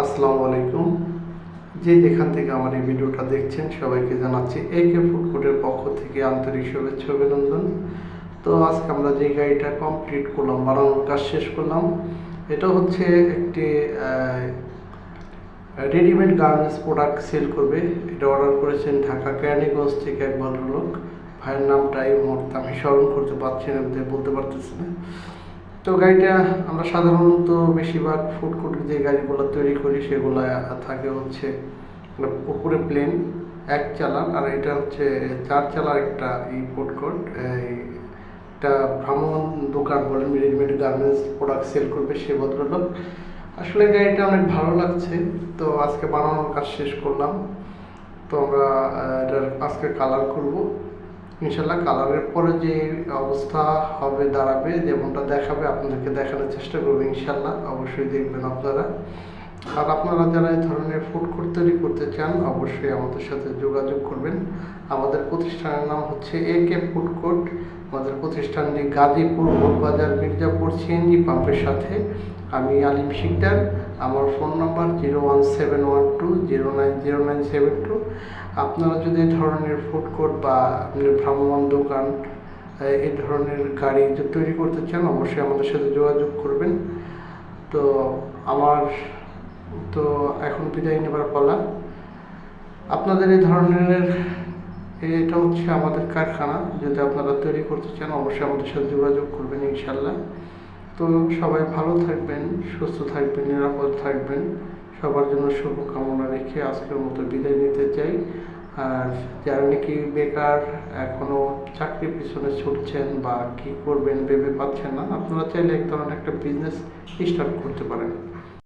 আসসালামু আলাইকুম। যে যেখান থেকে আমার এই ভিডিওটা দেখছেন, সবাইকে জানাচ্ছি এ কে ফুড কোর্টের পক্ষ থেকে আন্তরিক শুভেচ্ছা অভিনন্দন। তো আজকে আমরা যে গাড়িটা কমপ্লিট করলাম, বানানোর কাজ শেষ করলাম, এটা হচ্ছে একটি রেডিমেড গার্মেন্টস প্রোডাক্ট সেল করবে। এটা অর্ডার করেছেন ঢাকা কেরানীগঞ্জ থেকে এক ভদ্রলোক। ভাইয়ের নামটা এই আমি স্মরণ করতে পারছি না, বলতে পারতেছি না। তো গাড়িটা আমরা সাধারণত বেশিরভাগ ফুড কোর্ট যে গাড়িগুলো তৈরি করি, সেগুলো থাকে হচ্ছে মানে উপরে প্লেন এক চালান, আর এটা হচ্ছে চার চালার একটা এই ফুড কোর্ট এটা ভ্রাম্যমান দোকান বলেন রেডিমেড গার্মেন্টস প্রোডাক্ট সেল করবে সে ভদ্রলোক। আসলে গাড়িটা অনেক ভালো লাগছে, তো আজকে বানানোর কাজ শেষ করলাম। তো আমরা এটার আজকে কালার করব ইনশাল্লাহ কালারের পরে যে অবস্থা হবে, দাঁড়াবে, যেমনটা দেখাবে, আপনাদেরকে দেখানোর চেষ্টা করব ইনশাল্লাহ অবশ্যই দেখবেন আপনারা। আর আপনারা যারা এই ধরনের ফুড কোর্ট তৈরি করতে চান, অবশ্যই আমাদের সাথে যোগাযোগ করবেন। আমাদের প্রতিষ্ঠানের নাম হচ্ছে এ কে ফুড কোর্ট আমাদের প্রতিষ্ঠানটি গাজীপুর বাজার মির্জাপুর সিএনজি পাম্পের সাথে আমি আলিম শিকদার। আমার phone number zero one seven one two zero nine zero nine seven two. আপনারা যদি এই ধরনের ফুড কোর্ট বা ভ্রাম্যমান দোকান এই ধরনের গাড়ি তৈরি করতে চান, অবশ্যই আমাদের সাথে যোগাযোগ করবেন। তো আমার, তো এখন বিদায় নেবার পালা। আপনাদের এই ধরনের এটা হচ্ছে আমাদের কারখানা। যদি আপনারা তৈরি করতে চান, অবশ্যই আমাদের সাথে যোগাযোগ করবেন ইনশাল্লাহ তো সবাই ভালো থাকবেন, সুস্থ থাকবেন, নিরাপদ থাকবেন। সবার জন্য শুভকামনা রেখে আজকের মতো বিদায় নিতে চাই। আর যারা নাকি বেকার, এখনও চাকরির পিছনে ছুটছেন বা কি করবেন ভেবে পাচ্ছেন না, আপনারা চাইলে এক ধরনের একটা বিজনেস স্টার্ট করতে পারেন।